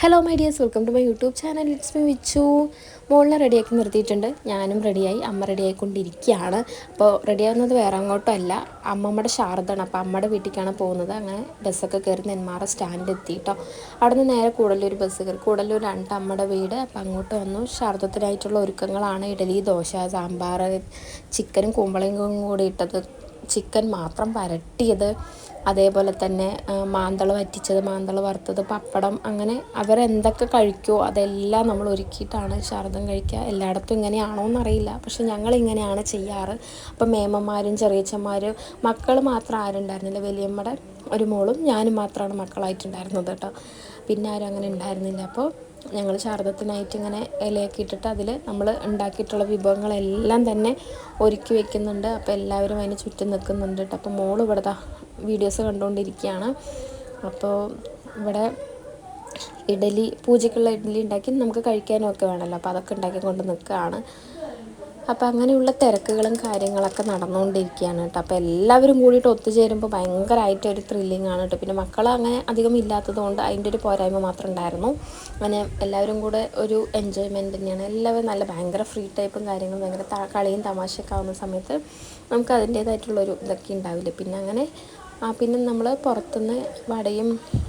Hello my dears welcome to my YouTube channel it's me Vichu മോളിനെ റെഡിയാക്കി നിർത്തിയിട്ടുണ്ട്. ഞാനും റെഡിയായി അമ്മ റെഡിയായിക്കൊണ്ടിരിക്കുകയാണ് അപ്പോൾ റെഡിയാവുന്നത് വേറെ അങ്ങോട്ടല്ല. അമ്മമ്മയുടെ ശാരദാണ്. അപ്പോൾ അമ്മയുടെ വീട്ടിലേക്കാണ് പോകുന്നത്. അങ്ങനെ ബസ്സൊക്കെ കയറി നെന്മാറ സ്റ്റാൻഡ് എത്തി കേട്ടോ അവിടെ നിന്ന് നേരെ കൂടല്ലൂർ ബസ് കയറി. കൂടല്ലൂരാണ് അമ്മയുടെ വീട്. അപ്പോൾ അങ്ങോട്ട് വന്നു. ശാരദത്തിനായിട്ടുള്ള ഒരുക്കങ്ങളാണ്. ഇഡലി ദോശ സാമ്പാർ ചിക്കനും കുമ്പളയും കൂടി ഇട്ടത്. ചിക്കൻ മാത്രം വരട്ടിയത് അതേപോലെ തന്നെ മാന്തള വറ്റിച്ചത് മാന്തള വറുത്തത് പപ്പടം അങ്ങനെ അവരെന്തൊക്കെ കഴിക്കുമോ അതെല്ലാം നമ്മൾ ഒരുക്കിയിട്ടാണ് ശാരദം കഴിക്കുക. എല്ലായിടത്തും ഇങ്ങനെയാണോ എന്നറിയില്ല. പക്ഷെ ഞങ്ങൾ ഇങ്ങനെയാണ് ചെയ്യാറ്. അപ്പം മേമന്മാരും ചെറിയച്ചന്മാരും മക്കൾ മാത്രം ആരുണ്ടായിരുന്നില്ല വലിയമ്മയുടെ ഒരു മോളും ഞാനും മാത്രമാണ് മക്കളായിട്ടുണ്ടായിരുന്നത് കേട്ടോ. പിന്നെ ആരും അങ്ങനെ ഉണ്ടായിരുന്നില്ല. അപ്പോൾ ഞങ്ങൾ ശാരദത്തിനായിട്ട് ഇങ്ങനെ ഇലയൊക്കെ ഇട്ടിട്ട് അതിൽ നമ്മൾ ഉണ്ടാക്കിയിട്ടുള്ള വിഭവങ്ങളെല്ലാം തന്നെ ഒരുക്കി വെക്കുന്നുണ്ട്. അപ്പോൾ എല്ലാവരും അതിന് ചുറ്റും നിൽക്കുന്നുണ്ട് കേട്ടോ അപ്പോൾ മോൾ ഇവിടെ വീഡിയോസ് കണ്ടുകൊണ്ടിരിക്കുകയാണ്. അപ്പോൾ ഇവിടെ ഇഡലി പൂജയ്ക്കുള്ള ഇഡലി ഉണ്ടാക്കി നമുക്ക് കഴിക്കാനും ഒക്കെ വേണമല്ലോ അപ്പോൾ അതൊക്കെ ഉണ്ടാക്കിക്കൊണ്ട് നിൽക്കുകയാണ്. അപ്പോൾ അങ്ങനെയുള്ള തിരക്കുകളും കാര്യങ്ങളൊക്കെ നടന്നുകൊണ്ടിരിക്കുകയാണ് കേട്ടോ. അപ്പോൾ എല്ലാവരും കൂടിയിട്ട് ഒത്തുചേരുമ്പോൾ ഭയങ്കരമായിട്ട് ഒരു ത്രില്ലിംഗ് ആണ് കേട്ടോ. പിന്നെ മക്കൾ അങ്ങനെ അധികം ഇല്ലാത്തതുകൊണ്ട് അതിന്റെ ഒരു പോരായ്മ മാത്രം ഉണ്ടായിരുന്നു. അങ്ങനെ എല്ലാവരും കൂടെ ഒരു എൻജോയ്മെന്റ് തന്നെയാണ്. എല്ലാവരും നല്ല ഭയങ്കര ഫ്രീ ടൈപ്പും കാര്യങ്ങളും ഭയങ്കര കളിയും തമാശയൊക്കെ ആവുന്ന സമയത്ത് നമുക്ക് അതിന്റേതായിട്ടുള്ളൊരു ഇതൊക്കെ ഉണ്ടാവില്ല. പിന്നെ അങ്ങനെ ആ പിന്നെ നമ്മൾ പുറത്തുനിന്ന് വടയും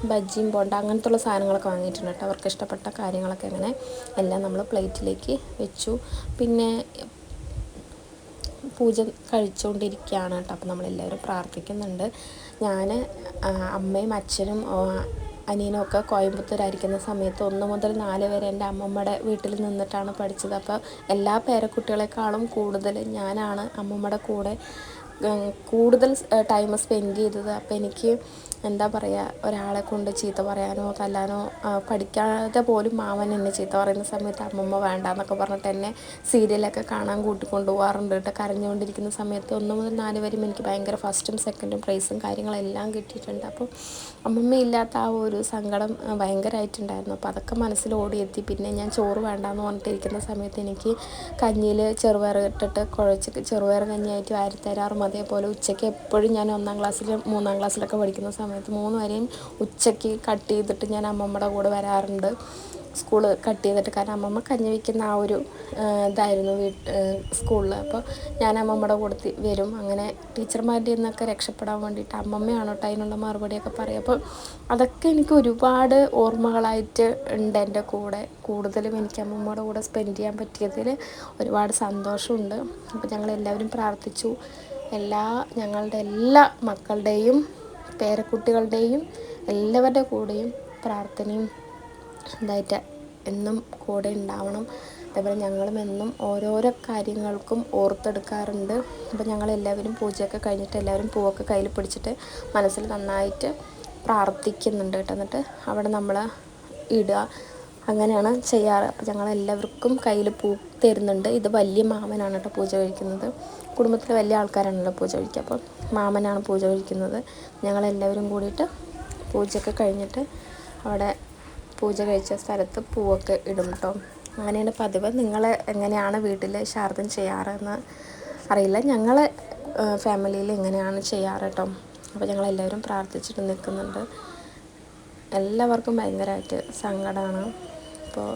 ബജ്ജിയും ബോണ്ട അങ്ങനത്തുള്ള സാധനങ്ങളൊക്കെ വാങ്ങിയിട്ടുണ്ട് കേട്ടോ. അവർക്ക് ഇഷ്ടപ്പെട്ട കാര്യങ്ങളൊക്കെ അങ്ങനെ എല്ലാം നമ്മൾ പ്ലേറ്റിലേക്ക് വെച്ചു. പിന്നെ പൂജ കഴിച്ചുകൊണ്ടിരിക്കുകയാണ് കേട്ടോ. അപ്പോൾ നമ്മളെല്ലാവരും പ്രാർത്ഥിക്കുന്നുണ്ട്. ഞാൻ അമ്മയും അച്ഛനും അനിയനും ഒക്കെ കോയമ്പത്തൂരായിരിക്കുന്ന സമയത്ത് ഒന്ന് മുതൽ നാല് വരെ എന്റെ അമ്മമ്മയുടെ വീട്ടിൽ നിന്നിട്ടാണ് പഠിച്ചത്. അപ്പോൾ എല്ലാ പേരക്കുട്ടികളെക്കാളും കൂടുതൽ ഞാനാണ് അമ്മമ്മയുടെ കൂടെ കൂടുതൽ ടൈം സ്പെൻഡ് ചെയ്തത്. അപ്പോൾ എനിക്ക് എന്താ പറയുക ഒരാളെ കൊണ്ട് ചീത്ത പറയാനോ തല്ലാനോ പഠിക്കാതെ പോലും മാമൻ എന്നെ ചീത്ത പറയുന്ന സമയത്ത് അമ്മമ്മ വേണ്ട എന്നൊക്കെ പറഞ്ഞിട്ട് എന്നെ സീരിയലൊക്കെ കാണാൻ കൂട്ടിക്കൊണ്ട് പോകാറുണ്ട് കേട്ടോ. കരഞ്ഞുകൊണ്ടിരിക്കുന്ന സമയത്ത് ഒന്ന് മുതൽ നാല് വരെയും എനിക്ക് ഭയങ്കര ഫസ്റ്റും സെക്കൻഡും പ്രൈസും കാര്യങ്ങളെല്ലാം കിട്ടിയിട്ടുണ്ട്. അപ്പോൾ അമ്മമ്മ ഇല്ലാത്ത ആ ഒരു സങ്കടം ഭയങ്കരമായിട്ടുണ്ടായിരുന്നു അപ്പോൾ അതൊക്കെ മനസ്സിൽ ഓടിയെത്തി. പിന്നെ ഞാൻ ചോറ് വേണ്ടാന്ന് പറഞ്ഞിട്ടിരിക്കുന്ന സമയത്ത് എനിക്ക് കഞ്ഞിയിൽ ചെറുപയർ ഇട്ടിട്ട് കുഴച്ച് ചെറുപയർ കഞ്ഞിയായിട്ട് വാരിത്തരാറും. അതേപോലെ ഉച്ചയ്ക്ക് എപ്പോഴും ഞാൻ ഒന്നാം ക്ലാസ്സിൽ മൂന്നാം ക്ലാസ്സിലൊക്കെ പഠിക്കുന്ന സമയത്ത് മൂന്ന് വരെയും ഉച്ചയ്ക്ക് കട്ട് ചെയ്തിട്ട് ഞാൻ അമ്മമ്മയുടെ കൂടെ വരാറുണ്ട്. സ്കൂൾ കട്ട് ചെയ്തിട്ട്. കാരണം അമ്മമ്മ കഞ്ഞി വയ്ക്കുന്ന ആ ഒരു ഇതായിരുന്നു വീട്ട് സ്കൂളിൽ അപ്പോൾ ഞാൻ അമ്മമ്മയുടെ കൂടെ വരും. അങ്ങനെ ടീച്ചർമാരുടെ നിന്നൊക്കെ രക്ഷപ്പെടാൻ വേണ്ടിയിട്ട് അമ്മമ്മയാണ് കേട്ടോ അതിനുള്ള മറുപടിയൊക്കെ പറയും അപ്പോൾ അതൊക്കെ എനിക്ക് ഒരുപാട് ഓർമ്മകളായിട്ട് ഉണ്ട് എന്റെ കൂടെ. കൂടുതലും എനിക്ക് അമ്മമ്മയുടെ കൂടെ സ്പെൻഡ് ചെയ്യാൻ പറ്റിയതിൽ ഒരുപാട് സന്തോഷമുണ്ട്. അപ്പോൾ ഞങ്ങൾ എല്ലാവരും പ്രാർത്ഥിച്ചു. എല്ലാ ഞങ്ങളുടെ എല്ലാ മക്കളുടെയും പേരക്കുട്ടികളുടെയും എല്ലാവരുടെ കൂടെയും പ്രാർത്ഥനയും എന്തായിട്ട് എന്നും കൂടെ ഉണ്ടാവണം. അതേപോലെ ഞങ്ങളും എന്നും ഓരോരോ കാര്യങ്ങൾക്കും ഓർത്തെടുക്കാറുണ്ട്. അപ്പോൾ ഞങ്ങൾ എല്ലാവരും പൂജയൊക്കെ കഴിഞ്ഞിട്ട് എല്ലാവരും പൂവൊക്കെ കയ്യിൽ പിടിച്ചിട്ട് മനസ്സിൽ നന്നായിട്ട് പ്രാർത്ഥിക്കുന്നുണ്ട് കേട്ടോ. എന്നിട്ട് അവിടെ നമ്മൾ ഇടുക. അങ്ങനെയാണ് ചെയ്യാറ്. അപ്പോൾ ഞങ്ങൾ എല്ലാവർക്കും കയ്യിൽ പൂ തരുന്നുണ്ട്. ഇത് വലിയ മാമനാണ് കേട്ടോ പൂജ കഴിക്കുന്നത്. കുടുംബത്തിലെ വലിയ ആൾക്കാരാണല്ലോ പൂജ കഴിക്കുക. അപ്പോൾ മാമനാണ് പൂജ കഴിക്കുന്നത്. ഞങ്ങളെല്ലാവരും കൂടിയിട്ട് പൂജയൊക്കെ കഴിഞ്ഞിട്ട് അവിടെ പൂജ കഴിച്ച സ്ഥലത്ത് പൂവൊക്കെ ഇടും കേട്ടോ. അങ്ങനെയാണ് പതിവ്. നിങ്ങൾ എങ്ങനെയാണ് വീട്ടിൽ ശാരദം ചെയ്യാറെന്ന് അറിയില്ല. ഞങ്ങൾ ഫാമിലിയിൽ എങ്ങനെയാണ് ചെയ്യാറ് കേട്ടോ. അപ്പോൾ ഞങ്ങളെല്ലാവരും പ്രാർത്ഥിച്ചിട്ട് നിൽക്കുന്നുണ്ട്. എല്ലാവർക്കും ഭയങ്കരമായിട്ട് സങ്കടമാണ്. അപ്പോൾ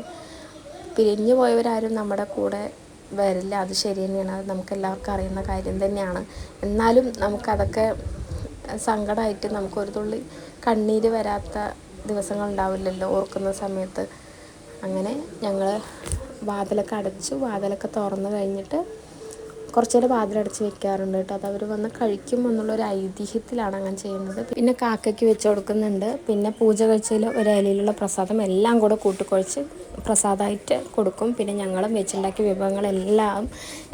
പിരിഞ്ഞു പോയവരാരും നമ്മുടെ കൂടെ വരില്ല. അത് ശരി തന്നെയാണ്. അത് നമുക്ക് എല്ലാവർക്കും അറിയുന്ന കാര്യം തന്നെയാണ്. എന്നാലും നമുക്കതൊക്കെ സങ്കടമായിട്ട് നമുക്കൊരു തുള്ളി കണ്ണീര് വരാത്ത ദിവസങ്ങൾ ഉണ്ടാവില്ലല്ലോ ഓർക്കുന്ന സമയത്ത്. അങ്ങനെ ഞങ്ങൾ വാതിലൊക്കെ അടച്ചു വാതിലൊക്കെ തുറന്നു കഴിഞ്ഞിട്ട് കുറച്ച് നേരം വാതിലടച്ച് വെക്കാറുണ്ട് കേട്ടോ. അത് അവർ വന്ന് കഴിക്കും എന്നുള്ളൊരു ഐതിഹ്യത്തിലാണ് അങ്ങനെ ചെയ്യുന്നത്. പിന്നെ കാക്കയ്ക്ക് വെച്ച് കൊടുക്കുന്നുണ്ട്. പിന്നെ പൂജ കഴിച്ചതിൽ ഒരു ഇലയിലുള്ള പ്രസാദം എല്ലാം കൂടെ കൂട്ടിക്കുഴച്ച് പ്രസാദമായിട്ട് കൊടുക്കും. പിന്നെ ഞങ്ങളും വെച്ചുണ്ടാക്കിയ വിഭവങ്ങളെല്ലാം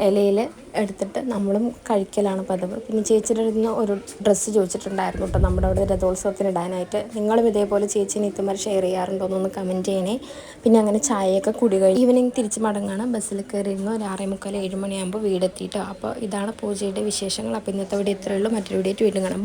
ഇലയിൽ എടുത്തിട്ട് നമ്മളും കഴിക്കലാണ് പതിവ്. പിന്നെ ചേച്ചിയുടെ അടുത്ത് നിന്ന് ഒരു ഡ്രസ്സ് ചോദിച്ചിട്ടുണ്ടായിരുന്നു കേട്ടോ നമ്മുടെ അവിടെ രഥോത്സവത്തിന് ഇടാനായിട്ട്. നിങ്ങളും ഇതേപോലെ ചേച്ചിനെ ഇത്തുമാർ ഷെയർ ചെയ്യാറുണ്ടോ എന്നൊന്ന് കമന്റ് ചെയ്യണേ. പിന്നെ അങ്ങനെ ചായയൊക്കെ കുടി കഴിഞ്ഞ് ഈവനിങ് തിരിച്ച് മടങ്ങാണ്. ബസ്സിൽ കയറിയിരുന്നു ഒരു ആറേ മുക്കാൽ ഏഴ് മണിയാകുമ്പോൾ വീടെത്തിയിട്ടോ. അപ്പോൾ ഇതാണ് പൂജയുടെ വിശേഷങ്ങൾ. അപ്പോൾ ഇന്നത്തെ വീഡിയോ ഇത്രയുള്ളൂ മറ്റൊരു വീഡിയോ വീണ്ടും കാണാം.